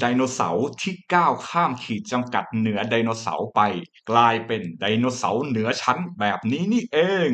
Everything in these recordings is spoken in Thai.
ไดโนเสาร์ที่ก้าวข้ามขีดจำกัดเหนือไดโนเสาร์ไป กลายเป็นไดโนเสาร์เหนือชั้นแบบนี้นี่เอง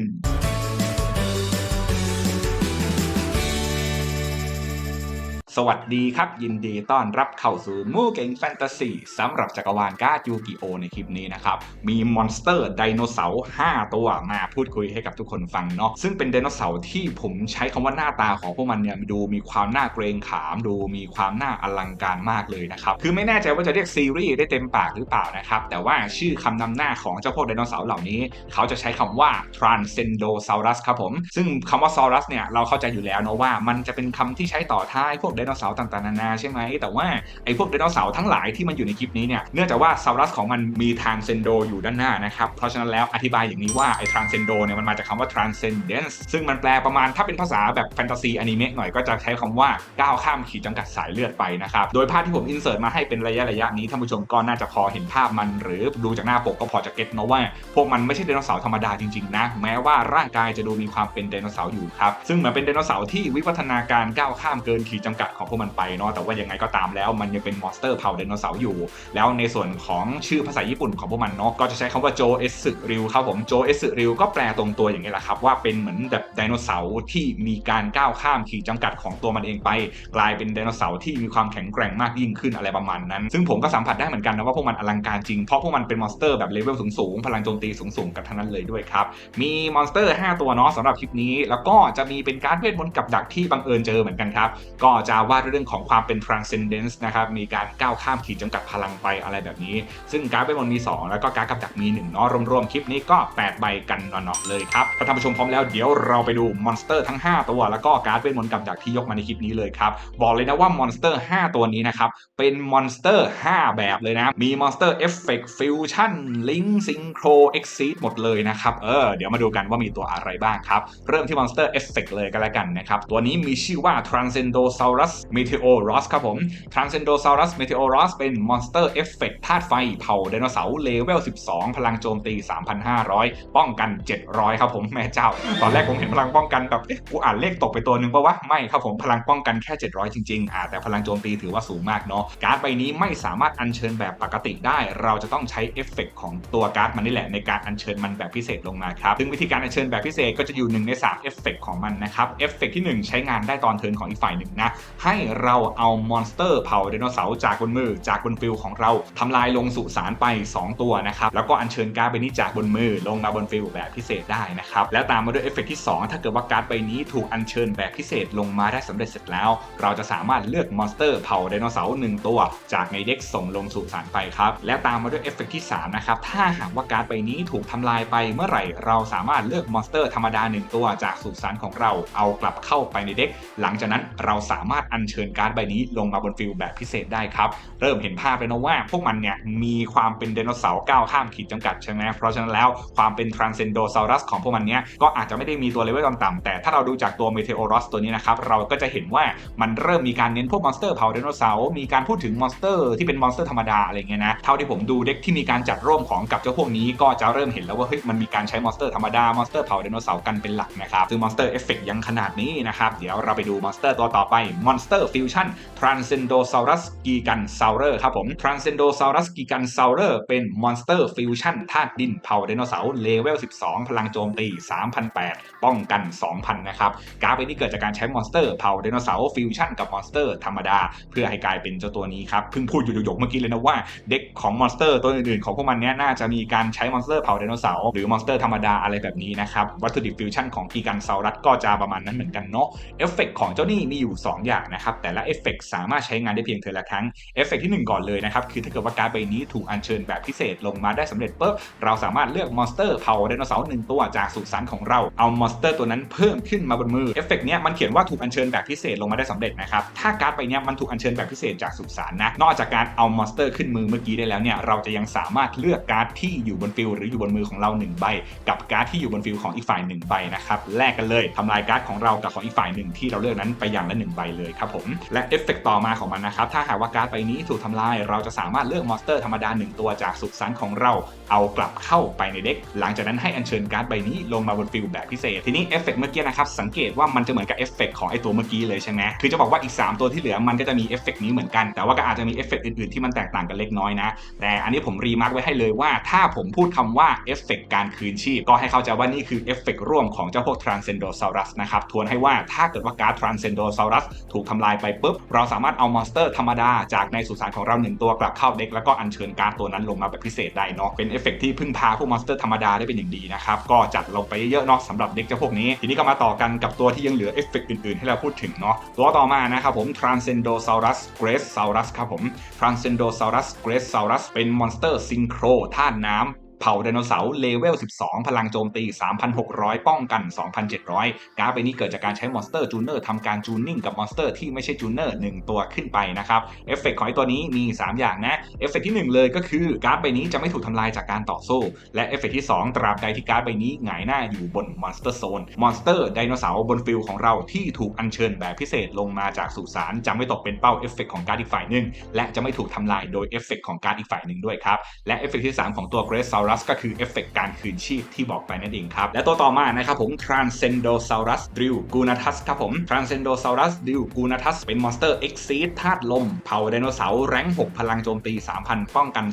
สวัสดีครับ ยินดีต้อนรับเข้าสู่มูเก่งแฟนตาซีสำหรับจักรวาลการ์ดยูกิโอในคลิปนี้นะครับ มีมอนสเตอร์ไดโนเสาร์5ตัวมาพูดคุยให้กับทุกคนฟังเนาะซึ่งเป็นไดโนเสาร์ที่ผมใช้คำว่าหน้าตาของพวกมันเนี่ยดูมีความน่าเกรงขาม ดูมีความน่าอลังการมากเลยนะครับ คือไม่แน่ใจว่าจะเรียกซีรีส์ได้เต็มปากหรือเปล่านะครับ แต่ว่าชื่อคำนำหน้าของเจ้าพวกไดโนเสาร์เหล่านี้ เขาจะใช้คำว่า Transcendosaurus ครับผมซึ่งคำว่า Saurus เนี่ยเราเข้าใจอยู่แล้วเนาะว่ามันจะเป็นคำที่ใช้ต่อท้ายพวกดโนเสาร์ต่างๆนานาใช่ไหมแต่ว่าไอ้พวกไดโนเสาร์ทั้งหลายที่มันอยู่ในคลิปนี้เนี่ยเนื่องจากว่าซารัสของมันมี Transcendo อยู่ด้านหน้านะครับเพราะฉะนั้นแล้วอธิบายอย่างนี้ว่าไอ้ Transcendo เนี่ยมันมาจากคำว่า Transcendence ซึ่งมันแปลประมาณถ้าเป็นภาษาแบบแฟนตาซีอนิเมะหน่อยก็จะใช้คำว่าก้าวข้ามขีดจำกัดสายเลือดไปนะครับโดยภาพที่ผมอินเสิร์ตมาให้เป็นระยะระยะนี้ท่านผู้ชมก็น่าจะพอเห็นภาพมัน หรือดูจากหน้าปกก็พอจะเก็ตนะว่าพวกมันไม่ใช่ไดโนเสาร์ธรรมดาจริงๆนะแม้ว่าร่างกายจะดูมีความเป็นไดโนเสาร์อยู่ครับซึ่งเหมือนเป็นไดโนเสาร์ที่วิวัฒนาการก้าวข้ามเกินขีดจำกัดของพวกมันไปเนาะแต่ว่ายังไงก็ตามแล้วมันยังเป็นมอนสเตอร์เผ่าไดโนเสาร์อยู่ แล้วในส่วนของชื่อภาษาญี่ปุ่นของพวกมันเนาะก็จะใช้คำว่าโจเอสึริวครับผมโจเอสึริวก็แปลตรงตัวอย่างนี้แหละครับว่าเป็นเหมือนแบบไดโนเสาร์ที่มีการก้าวข้ามขีดจำกัดของตัวมันเองไป กลายเป็นไดโนเสาร์ที่มีความแข็งแกร่งมากยิ่งขึ้นอะไรประมาณนั้น ซึ่งผมก็สัมผัสได้เหมือนกันนะว่าพวกมันอลังการจริงเพราะพวกมันเป็นมอนสเตอร์แบบเลเวลสูงๆพลังโจมตีสูงๆกันทั้งนั้นเลยด้วยครับมีมอนสเตอร์ 5 ตัวเนาะสำหรับคลิปนี้ แล้วก็จะมีเป็นการเวทมนต์กับดักที่บังเอิญเจอเหมือนกันครับก็จะว่าดเรื่องของความเป็น transcendence นะครับ มีการก้าวข้ามขีดจำกัดพลังไปอะไรแบบนี้ ซึ่งการ์ดเวทมนต์มี 2 แล้วก็การ์ดกับดักมี1เนาะรวมๆ คลิปนี้ก็ 8 ใบกันนาะๆเลยครับ ถ้าท่านผู้ชมพร้อมแล้วเดี๋ยวเราไปดูมอนสเตอร์ทั้ง 5 ตัวแล้วก็การ์ดเวทมนต์กับดักที่ยกมาในคลิปนี้เลยครับ บอกเลยนะว่ามอนสเตอร์ 5 ตัวนี้นะครับ เป็นมอนสเตอร์ 5 แบบเลยนะ มีมอนสเตอร์เอฟเฟกต์ฟิวชั่นลิงซิงโครเอ็กซีดหมดเลยนะครับ เออ เดี๋ยวมาดูกันว่ามีตัวอะไรบ้างครับ เริ่มที่มอนสเตอร์เอฟเฟกต์เลยก็แล้วกันนะครับ ตัวนี้มีชื่อว่า Transcendosaurus Meteoros ครับผม Transcendosaurus Meteoros เป็นมอนสเตอร์เอฟเฟกต์ธาตุไฟเผ่าไดโนเสาร์เลเวล 12 พลังโจมตี 3,500 ป้องกัน 700 ครับผมแม่เจ้า ตอนแรกผมเห็นพลังป้องกันแบบ เอ๊ะ กูอ่านเลขตกไปตัวหนึ่งปะวะ ไม่ครับผมพลังป้องกันแค่ 700 จริง ๆ อ่าแต่พลังโจมตีถือว่าสูงมากเนาะ การ์ดใบนี้ไม่สามารถอัญเชิญแบบปกติได้ เราจะต้องใช้เอฟเฟกต์ของตัวการ์ดมันนี่แหละในการอัญเชิญมันแบบพิเศษลงมาครับ ซึ่งวิธีการอัญเชิญแบบพิเศษก็จะอยู่หนึ่งใน3เอฟเฟกต์ของมันนะครับ เอฟเฟกที่ 1 ใช้งานได้ตอนเทิร์นของอีกฝ่ายหนึ่งนะให้เราเอามอนสเตอร์เผาไดโนเสาร์จากบนมือจากบนฟิลของเราทำลายลงสุสานไป 2 ตัวนะครับแล้วก็อัญเชิญการ์ดใบนี้จากบนมือลงมาบนฟิลแบบพิเศษได้นะครับแล้วตามมาด้วยเอฟเฟกต์ที่ 2 ถ้าเกิดว่าการ์ดใบนี้ถูกอัญเชิญแบบพิเศษลงมาได้สำเร็จเสร็จแล้ว เราจะสามารถเลือกมอนสเตอร์เผาไดโนเสาร์หนึ่งตัว จากในเด็กส่งลงสุสานไปครับและตามมาด้วยเอฟเฟกต์ที่3นะครับถ้าหากว่าการ์ดใบนี้ถูกทำลายไปเมื่อไหร่เราสามารถเลือกมอนสเตอร์ธรรมดาหนึ่งตัวจากสุสานของเราเอากลับเข้าไปในเด็กหลังจากนั้นเราสามารถอัญเชิญการ์ดใบนี้ลงมาบนฟิลแบบพิเศษได้ครับ เริ่มเห็นภาพเลยนะว่า พวกมันเนี่ยมีความเป็นไดโนเสาร์ก้าวข้ามขีดจำกัดใช่ไหมเพราะฉะนั้นแล้วความเป็น Transcendosaurus ของพวกมันเนี้ยก็อาจจะไม่ได้มีตัวเลเวลต่ำๆแต่ถ้าเราดูจากตัว Meteoros ตัวนี้นะครับเราก็จะเห็นว่ามันเริ่มมีการเน้นพวกมอนสเตอร์เผ่าไดโนเสาร์มีการพูดถึงมอนสเตอร์ที่เป็นมอนสเตอร์ธรรมดาอะไรเงี้ยนะเท่าที่ผมดูเด็กที่มีการจัดร่วมของกับเจ้าพวกนี้ก็จะเริ่มเห็นแล้วว่าเฮ้ยมันมีการใช้มอนสเตอร์ธรรมดามอนสเตอร์เผ่าไดโนเสาร์กันเป็นหลักนะครับซึ่งมอนสเตอร์เอฟเฟกยังขนาดนี้นะครับเดี๋ยวเราไปดูมอนสเตอร์ตัวต่อไปมอนสเตอร์ฟิวชั่น Transcendosaurus Gigansaurus ครับผม Transcendosaurus Gigansaurus เป็นมอนสเตอร์ฟิวชั่นธาตุดินเผ่าไดโนเสาร์เลเวล 12 พลังโจมตี 3,008 ป้องกัน 2,000 นะครับการ์ดใบนี้เกิดจากการใช้มอนสเตอร์เผ่าไดโนเสาร์ฟิวชั่นกับมอนสเตอร์ธรรมดา เพื่อให้กลายเป็นเจ้าตัวนี้ครับเพิ่งพูดอยู่หยกๆเมื่อกี้เลยนะว่าเด็กของมอนสเตอร์ตัวอื่นๆของพวกมันเนี้ยน่าจะมีการใช้มอนสเตอร์เผ่าไดโนเสาร์หรือมอนสเตอร์ธรรมดาอะไรแบบนี้นะครับวัตถุดิบฟิวชั่นของกีกันซารัสก็จะประมาณนั้นเหมือนกันเนาะเอฟเฟกของเจ้านี่มีอยู่ 2 อย่างนะครับแต่ละเอฟเฟกสามารถใช้งานได้เพียงเทอละครั้งเอฟเฟกที่ 1 ก่อนเลยนะครับคือถ้าเกิดว่าการ์ดใบนี้ถูกอัญเชิญแบบพิเศษลงมาได้สำเร็จปุ๊บเราสามารถเลือกมอนสเตอร์เผาไดโนเสาร์หนึ่งตัวจากสุสานของเราเอามอนสเตอร์ตัวนั้นเพิ่มขึ้นมาบนมือเอฟเฟกเนี้ยมันเขียนว่าถูกอัญเชิญแบบพิเศษลงมาได้สำเร็จนะครับถ้าการ์ดใบเนี้ยมันถูกอัญเชิญแบบพิเศษจากสุสานนะนอกจากการเอามอนสเตอร์ขึ้นมือเมื่อกี้ได้แล้วเนี่ยเราจะยังสามารถเลือกการ์ดที่อยู่บนฟิลหรืออยู่บนมือของเราหนึ่งใบกับการ์ดที่อยู่บนฟิลของอีกฝ่ายหนึ่งใบนะครับแลกกันเลยทำลายการ์ดของเรากับของอีกฝ่ายหนึ่งที่เราเลือกนั้นไปอย่างละหนึ่งใบเลยเลยครับผม และเอฟเฟกต่อมาของมันนะครับ ถ้าหากว่าการ์ดใบนี้ถูกทำลาย เราจะสามารถเลือกมอนสเตอร์ธรรมดา 1 ตัวจากสุสานของเราเอากลับเข้าไปในเด็ก หลังจากนั้นให้อัญเชิญการ์ดใบนี้ลงมาบนฟิลแบบพิเศษ ทีนี้เอฟเฟกเมื่อกี้นะครับ สังเกตว่ามันจะเหมือนกับเอฟเฟกของไอตัวเมื่อกี้เลยใช่ไหมคือจะบอกว่าอีก 3 ตัวที่เหลือมันก็จะมีเอฟเฟกนี้เหมือนกัน แต่ว่าก็อาจจะมีเอฟเฟกอื่นๆที่มันแตกต่างกันเล็กน้อยนะ แต่อันนี้ผมรีมาร์กไว้ให้เลยว่า ถ้าผมพูดคำว่าเอฟเฟกการคืนชีพ ก็ให้เข้าใจว่านี่คือเอฟเฟกร่วมของเจ้าพวก Transcendosaurus นะครับ ทวนให้ว่าถ้าเกิดว่าการ์ด Transcendosaurus ถูกทำลายไปปุ๊บ เราสามารถเอามอนสเตอร์ธรรมดาจากในสุสานของเราหนึ่งตัวกลับเข้าเด็กแล้วก็อัญเชิญการ์ดตัวนั้นลงมาแบบพิเศษได้เนาะเป็นเอฟเฟกที่พึ่งพาพวกมอนสเตอร์ธรรมดาได้เป็นอย่างดีนะครับก็จัดลงไปเยอะๆเนาะสำหรับเด็กเจ้าพวกนี้ ทีนี้ก็มาต่อกันกับตัวที่ยังเหลือเอฟเฟกอื่นๆ ให้เราพูดถึงเนาะตัวต่อมานะครับผม Transcendosaurus Gracesaurus ครับผม Transcendosaurus Gracesaurus เป็นมอนสเตอร์ซิงโครธาตุน้ำ เผ่าไดโนเสาร์เลเวล 12 พลังโจมตี 3,600 ป้องกัน 2,700 การ์ดใบนี้เกิดจากการใช้มอนสเตอร์จูเนอร์ทำการจูนนิ่งกับมอนสเตอร์ที่ไม่ใช่จูเนอร์1ตัวขึ้นไปนะครับเอฟเฟกของไอตัวนี้มี 3 อย่างนะเอฟเฟกที่ 1 เลยก็คือการ์ดใบนี้จะไม่ถูกทำลายจากการต่อสู้และเอฟเฟกที่ 2 ตราบใดที่การ์ดใบนี้หงายหน้าอยู่บนมอนสเตอร์โซนมอนสเตอร์ไดโนเสาร์บนฟิลของเราที่ถูกอัญเชิญแบบพิเศษลงมาจากสุสานจะไม่ตกเป็นเป้าเอฟเฟกของการ์ดอีกฝ่ายหนึ่งและจะไม่ถูกทำลายโดยเอฟเฟกของการ์ดอีกฝ่ายหนึ่งด้วยครับและเอฟเฟกที่ 3 ของตัว Great Saurus ก็คือเอฟเฟกการคืนชีพที่บอกไปนั่นเองครับ และตัวต่อมานะครับผม Transcendosaurus Drillgunatus ครับผม Transcendosaurus Drillgunatus เป็นมอนสเตอร์ Exceed ธาตุลม เผ่าไดโนเสาร์แรง6 พลังโจมตี 3,000 ป้องกัน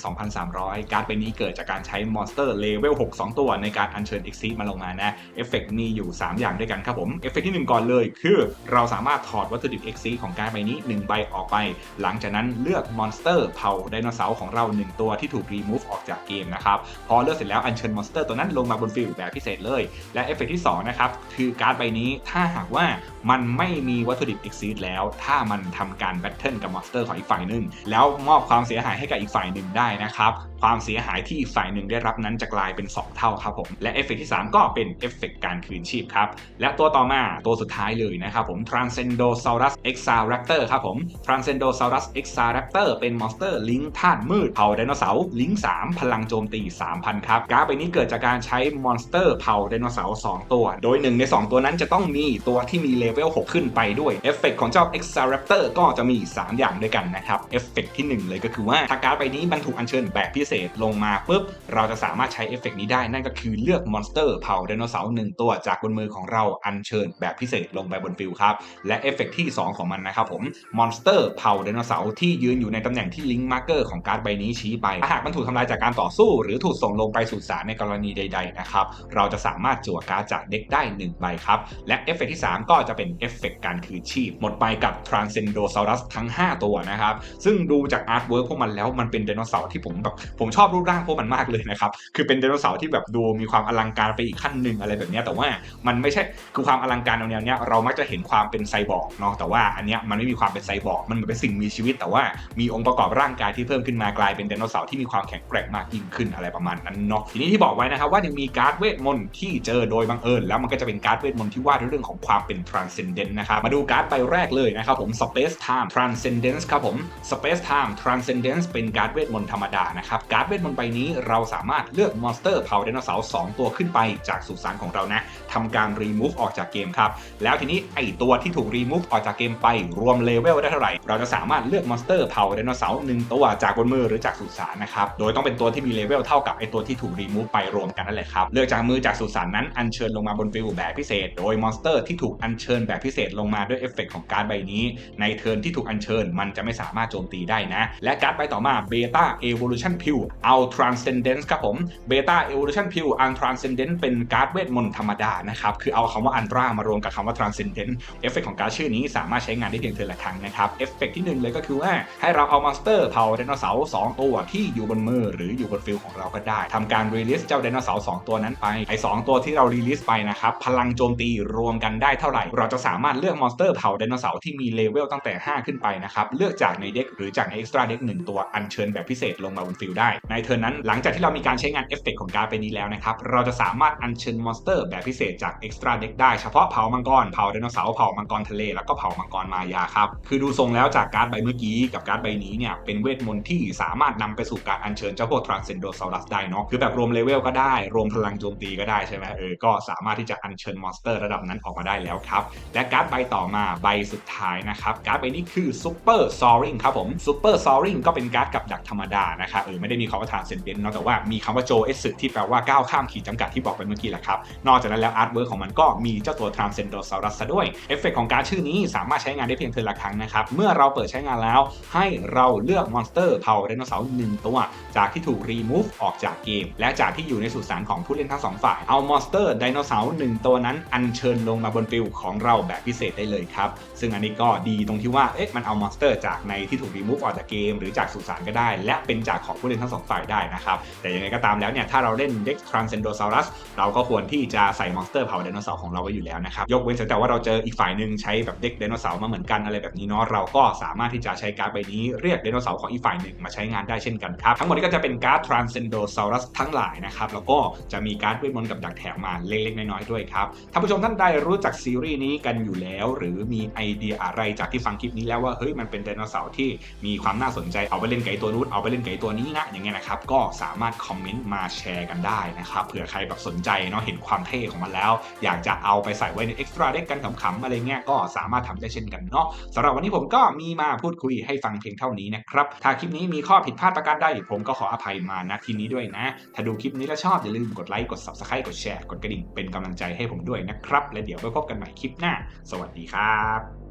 2,300 การ์ดใบนี้เกิดจากการใช้มอนสเตอร์เลเวล6 2 ตัวในการอัญเชิญ Exceed มาลงมานะเอฟเฟกมีอยู่ 3 อย่างด้วยกันครับผมเอฟเฟกที่ 1 ก่อนเลย คือเราสามารถถอดวัตถุดิบ Exceed ของการ์ดใบนี้ 1 ใบออกไป หลังจากนั้นเลือกมอนสเตอร์เผ่าไดโนเสาร์ของเรา 1 ตัวที่ถูก remove ออกจากเกมนะครับพอเลือกเสร็จแล้วอัญเชิญมอนสเตอร์ตัวนั้นลงมาบนฟิลแบบพิเศษเลย และเอฟเฟกที่2นะครับคือการ์ดใบนี้ถ้าหากว่า มันไม่มีวัตถุดิบ Exceed แล้ว ถ้ามันทำการแบทเทิลกับมอนสเตอร์ของอีกฝ่ายหนึ่งแล้วมอบความเสียหายให้กับอีกฝ่ายหนึ่งได้นะครับ ความเสียหายที่อีกฝ่ายหนึ่งได้รับนั้นจะกลายเป็น 2 เท่าครับผมและเอฟเฟกที่ 3 ก็เป็นเอฟเฟกการคืนชีพครับและตัวต่อมาตัวสุดท้ายเลยนะครับผม Transcendosaurus Exaraptor ครับผม Transcendosaurus Exaraptor เป็นมอนสเตอร์ลิงธาตุมืดเผ่าไดโนเสาร์ลิง3พลังโจมตี 3,000 ครับการ์ดใบนี้เกิดจากการใช้มอนสเตอร์เผ่าไดโนเสาร์2ตัว โดยหนึ่งใน 2 ตัวนั้นจะต้องมีตัวที่มีเลเวล 6 ขึ้นไปด้วย เอฟเฟกของเจ้า Exaraptor ก็จะมี 3 อย่างด้วยกันนะครับ เอฟเฟกที่ 1 เลยก็คือว่าถ้าการ์ดใบนี้บรรทุกอัญเชิญแบบพิเศษลงมาปุ๊บ เราจะสามารถใช้เอฟเฟกนี้ได้ นั่นก็คือเลือกมอนสเตอร์เผาไดโนเสาร์หนึ่งตัวจากบนมือของเราอัญเชิญแบบพิเศษลงไปบนฟิลครับ และเอฟเฟกที่ 2 ของมันนะครับผมมอนสเตอร์เผาไดโนเสาร์ที่ยืนอยู่ในตำแหน่งที่ลิงก์มาร์เกอร์ของการ์ดใบนี้ชี้ไปหากมันถูกทำลายจากการต่อสู้ หรือถูกส่งลงไปสู่สารในกรณีใด ๆ นะครับเราจะสามารถจั่วการ์ดจากเด็กได้1ใบครับและเอฟเฟกที่ 3 ก็จะเป็นเอฟเฟกการคืนชีพ หมดไปกับ Transcendosaurus ทั้ง 5 ตัวนะครับ ซึ่งดูจากอาร์ตเวิร์กพวกมันแล้วมันเป็นไดโนเสาร์ที่ผมแบบผมชอบรูปร่างพวกมันมากเลยนะครับ คือเป็นไดโนเสาร์ที่แบบดูมีความอลังการไปอีกขั้นหนึ่งอะไรแบบนี้แต่ว่ามันไม่ใช่คือความอลังการแนวเนี้ยเรามักจะเห็นความเป็นไซบอร์กเนาะแต่ว่าอันเนี้ยมันไม่มีความเป็นไซบอร์กมันเหมือนเป็นสิ่งมีชีวิต แต่ว่ามีองค์ประกอบร่างกายที่เพิ่มขึ้นมากลายเป็นไดโนเสาร์ที่มีความแข็งแกร่งมากยิ่งขึ้นอะไรประมาณนั้นเนาะทีนี้ที่บอกไว้นะครับว่ายังมีการ์ดเวทมนต์ที่เจอโดยบังเอิญแล้วมันก็จะเป็นการ์ดเวทมนต์ที่ว่าด้วยเรื่องของความเป็น transcendent นะครับมาดูการ์ดใบแรกเลยนะครับผม space time transcendence ครับผม space time transcendence เป็นการ์ดเวทมนต์ธรรมดานะครับการ์ดเวทมนต์ใบนี้เราสามารถเลือกมอนสเตอร์เผ่าไดโนเสาร์2ตัวขึ้นไปจากสุสานของเรานะทำการ remove ออกจากเกมครับ แล้วทีนี้ไอตัวที่ถูก remove ออกจากเกมไปรวมเลเวลได้เท่าไหร่ เราจะสามารถเลือกมอนสเตอร์เผ่าไดโนเสาร์หนึ่งตัวจากบนมือหรือจากสุสานนะครับโดยต้องเป็นตัวที่มีเลเวลเท่ากับไอตัวที่ถูก remove ไปรวมกันนั่นแหละครับเลือกจากมือจากสุสานนั้นอัญเชิญลงมาบนฟิลแบบพิเศษ โดยมอนสเตอร์ที่ถูกอัญเชิญแบบพิเศษลงมาด้วยเอฟเฟกของการ์ดใบนี้ ในเทิร์นที่ถูกอัญเชิญ มันจะไม่สามารถโจมตีได้นะ และการ์ดใบต่อมา Beta Evolution p i l เอา Transcendence ครับผม Beta Evolution p i l อัน Transcendence เป็นการ์ดเวทมนต์ธรรมดานะครับคือเอาคำว่า Ultra มารวมกับคำว่า Transcendence เอฟเฟกของการ์ดชื่อนี้สามารถใช้งานได้เพียงเทิร์นละครั้งนะครับเอฟเฟกที่หนึ่งเลยก็คือว่าให้เราเอามอนสเตอร์เผาไดโนเสาร์2ตัวที่อยู่บนมือหรืออยู่บนฟิลของเราก็ได้ทำการรีลิสเจ้าไดโนเสาร์2ตัวนั้นไปไอ้2ตัวที่เรารีลิสไปนะครับพลังโจมตีรวมกันได้เท่าไหร่เราจะสามารถเลือกมอนสเตอร์เผาไดโนเสาร์ที่มีเลเวลตั้งแต่ 5 ขึ้นไปนะครับ เลือกจากในเด็กหรือจากในเอ็กซ์ตร้าเด็กหนึ่งตัวอัญเชิญแบบพิเศษลงมาบนฟิลได้ ในเทิร์นนั้นหลังจากที่เรามีการใช้งานเอฟเฟกของการไปนี้แล้วนะครับ เราจะสามารถอัญเชิญมอนสเตอร์แบบพิเศษจากเอ็กซ์ตร้าเด็กได้เฉพาะเผามังกรเผาไดโนเสาร์เผามังกรทะเลแล้วก็เผามังกรมายาครับคือดูทรงแล้วจากการ์ดใบเมื่อกี้กับการ์ดใบนี้เนี่ยเป็นเวทมนต์ที่สามารถนำไปสู่การอัญเชิญเจ้าพวก Transcendosaurus ได้เนาะคือแบบรวมเลเวลก็ได้รวมพลังโจมตีก็ได้ใช่ไหมเออก็สามารถที่จะอัญเชิญมอนสเตอร์ระดับนั้นออกมาได้แล้วครับและการ์ดใบต่อมาใบสุดท้ายนะครับการ์ดใบนี้คือ Super Soaring ครับผม Super Soaring ก็เป็นการ์ดกับดักธรรมดานะครับเออไม่ได้มีคำว่าทางเซนเดนเนาะแต่ว่ามีคำว่าโจเอสที่แปลว่าก้าวข้ามขีดจำกัดที่บอกไปเมื่อกี้แหละครับนอกจากนั้นแล้วอาร์ตเวิร์กของมันก็มีเจ้าตัว Transcendosaurus ซะด้วยเอฟเฟกของการ์ดชื่อนี้สามารถใช้งานได้เพียงเทอนละครั้งนะครับเมื่อเราเปิดใช้งานแล้ว ให้เราเลือกมอนสเตอร์เผ่าไดโนเสาร์หนึ่งตัวจากที่ถูกรีมูฟออกจากเกม และจากที่อยู่ในสุสานของผู้เล่นทั้งสองฝ่ายเอามอนสเตอร์ไดโนเสาร์หนึ่งตัวนั้นอัญเชิญลงมาบนฟิลของเราแบบพิเศษได้เลยครับ ซึ่งอันนี้ก็ดีตรงที่ว่าเอ๊ะมันเอามอนสเตอร์จากในที่ถูกรีมูฟออกจากเกม หรือจากสุสานก็ได้ และเป็นจากของผู้เล่นทั้งสองฝ่ายได้นะครับแต่ยังไงก็ตามแล้วเนี่ยถ้าเราเล่นเด็ก Transcendosaurus เราก็ควรที่จะใส่มอนสเตอร์เผ่าไดโนเสาร์ของเราไว้อยู่แล้วนะครับยกเว้นแต่ว่าเราเจออีกฝ่ายหนึ่งใช้แบบเด็กไดโนเสาร์มาเหมือนกันอะไรแบบนี้เนาะเราก็สามารถที่จะใช้การ์ดใบนี้เรียกไดโนเสาร์ของอีกฝ่ายหนึ่งมาใช้งานได้เช่นกันครับทั้งหมดนี้ก็จะเป็นการ์ด Transcendosaurus ทั้งหลายนะครับแล้วก็จะมีการ์ดเวทมนต์กับดักแถมมาเล็กๆน้อยๆด้วยครับท่านผู้ชมท่านใดรู้จักซีรีส์นี้กันอยู่แล้ว หรือมีไอเดียอะไรจากที่ฟังคลิปนี้แล้วว่าเฮ้ยมันเป็นไดโนเสาร์ที่มีความน่าสนใจเอาไปเล่นไก่ตัวนู้นเอาไปเล่นไก่ตัวนี้นะอย่างเงี้ยนะครับก็สามารถคอมเมนต์มาแชร์กันได้นะครับเผื่อใครแบบสนใจเนาะเห็นความเท่ของมันแล้ว อยากจะเอาไปใส่ไว้ในเอ็กซ์ตร้าเด็กกันขำๆอะไรเงี้ยก็สามารถทำได้เช่นกันเนาะสำหรับวันนี้ผมก็มีมาพูดคุยให้ฟังเพียงเท่านี้นะครับถ้าคลิปนี้มีข้อผิดพลาดประการใดผมก็ขออภัยมาณที่นี้ด้วยนะ ถ้าดูคลิปนี้แล้วชอบอย่าลืมกดไลค์กด subscribe กดแชร์กดกระดิ่งเป็นกำลังใจให้ผมด้วยนะครับและเดี๋ยวไปพบกันใหม่คลิปหน้า สวัสดีครับ